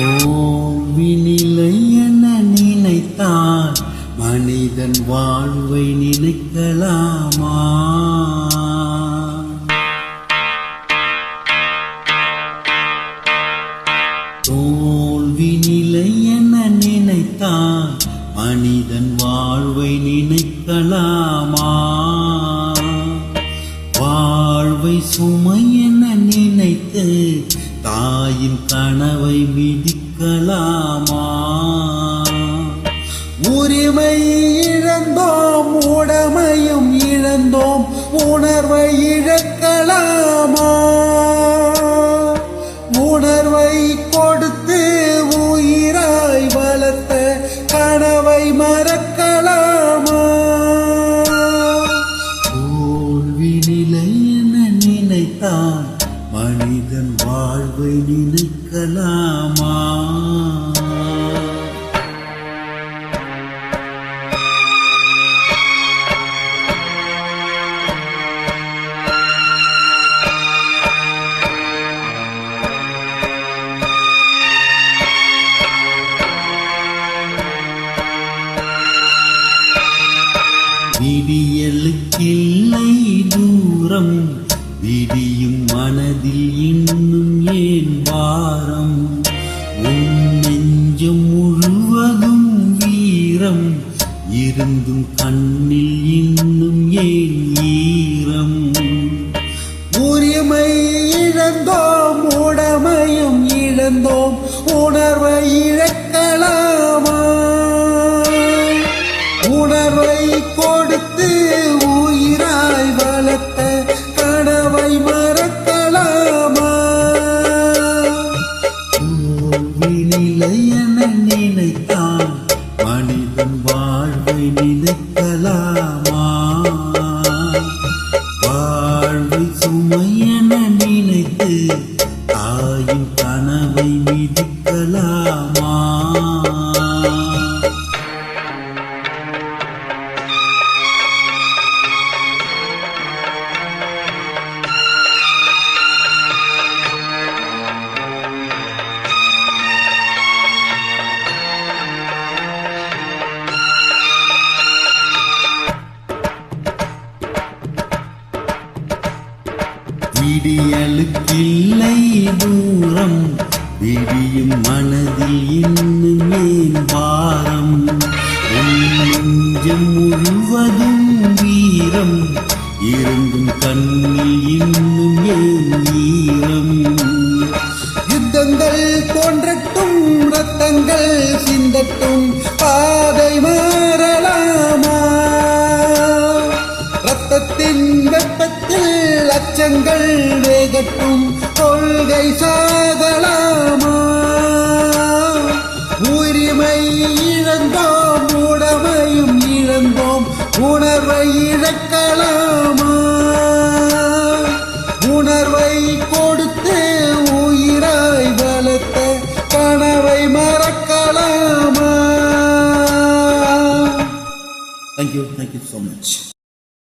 ஓவினிலை என நினைத்தான். மனிதன் வாழ்வை நினைக்கலாமா? தோல்வி நிலை என நினைத்தான். மனிதன் வாழ்வை நினைக்கலாமா? வாழ்வை சுமை என நினைத்து தாயின் கனவை மிதிக்கலாமா? உரிமை இழந்தோம் உடமையும் இழந்தோம் உணர்வை இழக்கலாமா? வாழ்வை விடியலுக்கில்லை தூரம் விடியும் மனதில் இன்னும் ஏன் வாரம் உன் நெஞ்சம் முழுவதும் வீரம். இருந்தும் கண்ணில் இன்னும் ஏன் ஈரம்? உரிமை இழந்தோம் உடமையும் இழந்தோம் உணர்வை இழக்க நிலை என நினைத்தான். மனிதன் வாழ்வை நினைக்கலாமா? வாழ்வை சுமை என நினைத்து தாயின் கனவை மிதிக்கலாமா? விடியலுக்கில்லை தூரம். விடியும் மனதில் இன்னும் ஏன் வாரம் நெஞ்சம் முழுவதும் வீரம். இருந்தும் கண்ணில் இன்னும் ஏன் ஈரம்? யுத்தங்கள் போன்றட்டும் ரத்தங்கள் சிந்தட்டும் பாதை அச்சங்கள் வேகட்டும் கொள்கை சாதலாமா உரிமை இழந்தோம் உடமையும் இழந்தோம் உணர்வை இழக்கலாமா? உணர்வை கொடுத்து உயிராய் வளர்த்த கனவை மறக்கலாமா? Thank you thank you so much